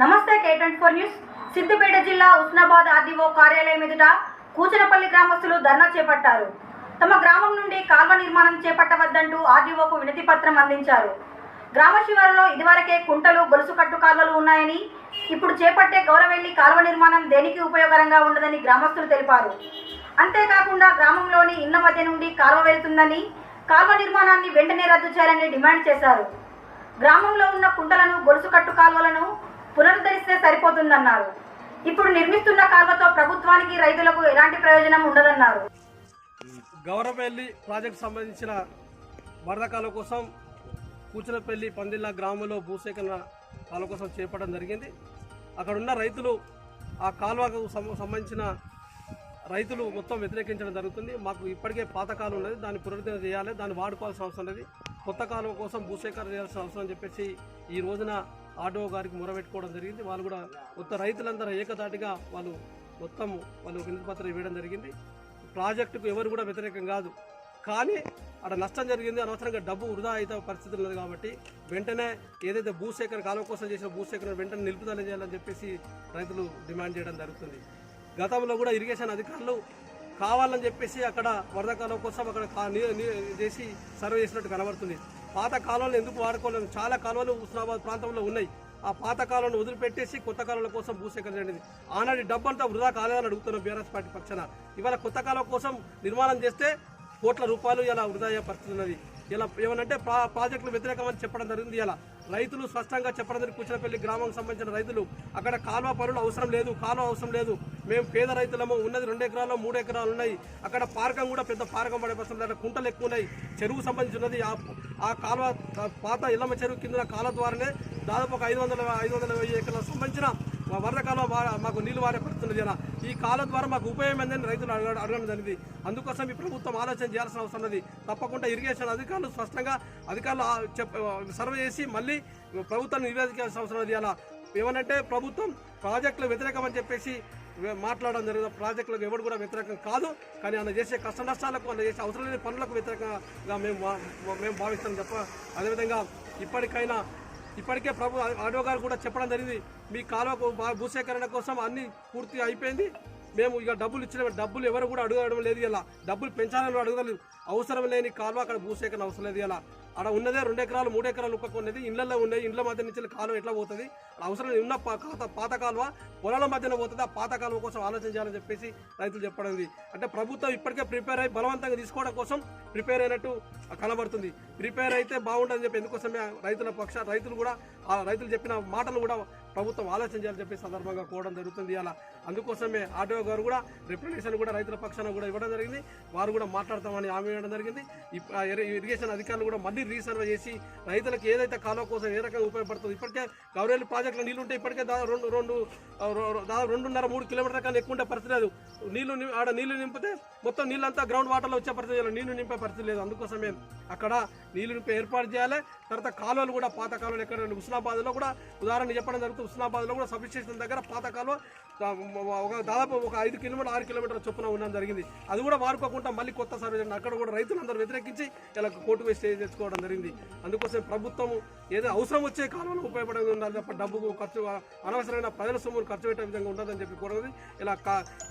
నమస్తే K twenty four news. Siddipet జిల్లా Husnabad RDO కార్యాలయం ఎదుట కూచనపల్లి గ్రామస్తులు ధర్నా చేపట్టారు. తమ గ్రామం నుండి కాల్వ నిర్మాణం చేపట్టవద్దంటూ ఆర్డీఓకు వినతి పత్రం అందించారు. గ్రామ శివారులో ఇదివరకే కుంటలు గొలుసు కట్టు కాల్వలు ఉన్నాయని ఇప్పుడు చేపట్టే గౌరవెల్లి కాల్వ నిర్మాణం దేనికి ఉపయోగకరంగా ఉండదని గ్రామస్తులు తెలిపారు. అంతేకాకుండా గ్రామంలోని ఇళ్ళ మధ్య నుండి కాల్వ వెళ్తుందని కాల్వ నిర్మాణాన్ని వెంటనే రద్దు చేయాలని డిమాండ్ చేశారు. గ్రామంలో ఉన్న కుంటలను గొలుసు కట్టు కాల్వలను పునరుద్ధరిస్తే సరిపోతుందన్నారు. ఇప్పుడు నిర్మిస్తున్న కాల్వతో ప్రభుత్వానికి రైతులకు ఎలాంటి ప్రయోజనం ఉండదన్నారు. గౌరవపల్లి ప్రాజెక్టు సంబంధించిన వరద కాలువ కోసం కూచనపల్లి పందిళ్ళ గ్రామంలో భూసేకరణ కాలువ కోసం చేపట్టడం జరిగింది. అక్కడ ఉన్న రైతులు ఆ కాలువకు సంబంధించిన రైతులు మొత్తం వ్యతిరేకించడం జరుగుతుంది. మాకు ఇప్పటికే పాత కాలం ఉన్నది. దాన్ని పునరుద్ధరణ చేయాలి. దాన్ని వాడుకోవాల్సిన అవసరం ఉన్నది. కొత్త కాలువ కోసం భూసేకరణ చేయాల్సిన అవసరం అని చెప్పేసి ఈ రోజున ఆటో గారికి మొరబెట్టుకోవడం జరిగింది. వాళ్ళు కూడా మొత్తం రైతులందరూ ఏకతాటిగా వాళ్ళు మొత్తం వాళ్ళు వినతి పత్రం ఇవ్వడం జరిగింది. ప్రాజెక్టుకు ఎవరు కూడా వ్యతిరేకం కాదు. కానీ అక్కడ నష్టం జరిగింది. అనవసరంగా డబ్బు వృధా అయితే పరిస్థితి ఉన్నది కాబట్టి వెంటనే ఏదైతే భూసేకరణ కాలం కోసం చేసిన భూసేకరణ వెంటనే నిలుపుదల చేయాలని చెప్పేసి రైతులు డిమాండ్ చేయడం జరుగుతుంది. గతంలో కూడా ఇరిగేషన్ అధికారులు కావాలని చెప్పేసి అక్కడ వరద కాలం కోసం అక్కడ చేసి సర్వే చేసినట్టు కనబడుతుంది. పాత కాలంలో ఎందుకు వాడుకోలేదు? చాలా కాలువలు హుస్నాబాద్ ప్రాంతంలో ఉన్నాయి. ఆ పాత కాలంలో వదిలిపెట్టేసి కొత్త కాలువల కోసం భూసేకరణ చేయండి ఆనాటి డబ్బంతా వృధా కాలేదని అడుగుతున్న బీఆర్ఎస్ పార్టీ పక్షాన. ఇవాళ కొత్త కాలువ కోసం నిర్మాణం చేస్తే కోట్ల రూపాయలు ఇలా వృధా పరిస్థితి ఉన్నది. ఇలా ఏమనంటే ప్రా ప్రాజెక్టులు వ్యతిరేకమని చెప్పడం జరిగింది. ఇలా రైతులు స్పష్టంగా చెప్పడం జరిగింది. కూచినపల్లి గ్రామానికి సంబంధించిన రైతులు అక్కడ కాలువ పనులు అవసరం లేదు కాలువ అవసరం లేదు. మేము పేద రైతులము ఉన్నది రెండు ఎకరాలు మూడు ఎకరాలు ఉన్నాయి. అక్కడ పార్కం కూడా పెద్ద పార్కం పడే పరిస్థితి లేదు. కుంటలు ఎక్కువ ఉన్నాయి. చెరువు సంబంధించి ఉన్నది ఆ ఆ కాలువ పాత ఇల్లమ్మ చెరువు కింద కాలువ ద్వారానే దాదాపు ఒక ఐదు వందల ఐదు వందల వెయ్యి ఎకరాలకు సంబంధించిన మా వరద కాలువ మాకు నీళ్ళు వారే పడుతున్నది జన ఈ కాలువ ద్వారా మాకు ఉపయోగం ఏందని రైతులు అడగడం జరిగింది. అందుకోసం ఈ ప్రభుత్వం ఆలోచన చేయాల్సిన అవసరం ఉన్నది. తప్పకుండా ఇరిగేషన్ అధికారులు స్పష్టంగా అధికారులు చెప్ సర్వే చేసి మళ్ళీ ప్రభుత్వాన్ని నివేదించాల్సిన అవసరం ఉన్నది అలా. ఏమనంటే ప్రభుత్వం ప్రాజెక్టులు వ్యతిరేకం అని చెప్పేసి మాట్లాడడం జరిగింది. ప్రాజెక్టులకు ఎవరు కూడా వ్యతిరేకం కాదు. కానీ ఆయన చేసే కష్ట నష్టాలకు ఆయన చేసే అవసరం లేని పనులకు వ్యతిరేకంగా మేము మేము భావిస్తాం తప్ప అదేవిధంగా ఇప్పటికైనా ఇప్పటికే ప్రభు ఆడో గారు కూడా చెప్పడం జరిగింది. మీ కాలువ భూసేకరణ కోసం అన్ని పూర్తి అయిపోయింది. మేము ఇక డబ్బులు ఇచ్చిన డబ్బులు ఎవరు కూడా అడగడం లేదు ఇలా. డబ్బులు పెంచాలని అడగడం అవసరం లేని కాలువ అక్కడ భూసేకరణ అవసరం లేదు ఇలా. అక్కడ ఉన్నదే రెండు ఎకరాలు మూడు ఎకరాలు ఉప్పకు ఉన్నది ఇళ్ళలో ఉన్నాయి ఇండ్ల మధ్య నుంచి కాలువ ఎట్లా పోతుంది? అవసరం ఉన్న పాత కాలువ పొలాల మధ్యన పోతుంది. ఆ పాత కాలువ కోసం ఆలోచన చేయాలని చెప్పేసి రైతులు చెప్పడం అంటే ప్రభుత్వం ఇప్పటికే ప్రిపేర్ అయ్యి బలవంతంగా తీసుకోవడం కోసం ప్రిపేర్ అయినట్టు కనబడుతుంది. ప్రిపేర్ అయితే బాగుంటుందని చెప్పి ఎందుకోసమే రైతుల పక్ష రైతులు కూడా ఆ రైతులు చెప్పిన మాటలు కూడా ప్రభుత్వం ఆలోచన చేయాలని చెప్పి సందర్భంగా కోవడం జరుగుతుంది అలా. అందుకోసమే ఆటో గారు కూడా రిప్రజెంటేషన్ కూడా రైతుల పక్షాన కూడా ఇవ్వడం జరిగింది. వారు కూడా మాట్లాడతామని హామీ ఇవ్వడం జరిగింది. ఇరిగేషన్ అధికారులు కూడా మళ్ళీ రీసర్వే చేసి రైతులకు ఏదైతే కాలువ కోసం ఏ రకంగా ఉపయోగపడుతుంది ఇప్పటికే గౌరవేలు ప్రాజెక్టులో నీళ్ళు ఉంటే ఇప్పటికే దాదాపు రెండు రెండు దాదాపు రెండున్నర మూడు కిలోమీటర్ల కన్నా ఎక్కువ ఉండే పరిస్థితి లేదు. నీళ్ళు ఆడ నీళ్ళు నింపితే మొత్తం నీళ్ళంతా గ్రౌండ్ వాటర్లో వచ్చే పరిస్థితి లేదు. నీళ్ళు నింపే పరిస్థితి లేదు. అందుకోసమే అక్కడ నీళ్ళు నింపే ఏర్పాటు చేయాలి. తర్వాత కాలువలు కూడా పాత కాలువలు ఎక్కడ ఉస్నాబాద్లో కూడా ఉదాహరణ చెప్పడం జరుగుతుంది. ఉస్నాబాద్లో కూడా సబ్స్టేషన్ దగ్గర పాత కాలువ ఒక దాదాపు ఒక ఐదు కిలోమీటర్ ఆరు కిలోమీటర్ల చొప్పున ఉండడం జరిగింది. అది కూడా వాడుకోకుండా మళ్ళీ కొత్త సర్వే అక్కడ కూడా రైతులందరూ వ్యతిరేకించి ఇలా కోర్టు వేసి తెచ్చుకోవడం తెచ్చుకోవడం జరిగింది. అందుకోసం ప్రభుత్వం ఏదో అవసరం వచ్చే కాలంలో ఉపయోగపడే ఉండాలి తప్ప డబ్బుకు ఖర్చు అనవసరమైన ప్రజల సొమ్మును ఖర్చు పెట్టే విధంగా ఉండదని చెప్పి కోరదు ఇలా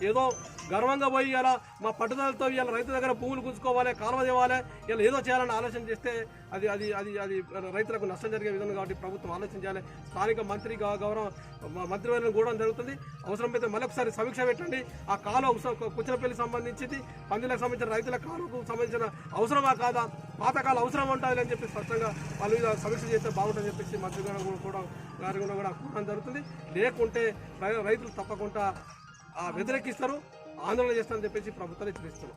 ఏదో గర్వంగా పోయి ఇలా మా పట్టుదలతో ఇలా రైతు దగ్గర భూములు గుంజుకోవాలి కాలువ తేవాలి ఇలా ఏదో చేయాలని ఆలోచన చేస్తే అది అది అది అది రైతులకు నష్టం జరిగే విధంగా కాబట్టి ప్రభుత్వం ఆలోచించాలి. స్థానిక మంత్రి గౌరవం గౌరవ కూడా జరుగుతుంది. అవసరమైతే మళ్ళొకసారి సమీక్ష పెట్టండి. ఆ కాలువ కుచ్చలపల్లి సంబంధించింది పందులకు సంబంధించిన రైతుల కాలువకు సంబంధించిన అవసరమా కాదా పాతకాల అవసరం ఉంటుంది అని చెప్పి స్పష్టంగా వాళ్ళు సమీక్ష చేస్తే బాగుంటుందని చెప్పేసి మంత్రి గారు కూడా కూడా గారి కూడా కూడా జరుగుతుంది. లేకుంటే రైతులు తప్పకుండా ఆ, వ్యతిరేకిస్తారు. ఆందోళన చేస్తారని చెప్పేసి ప్రభుత్వాలు హెచ్చరిస్తున్నారు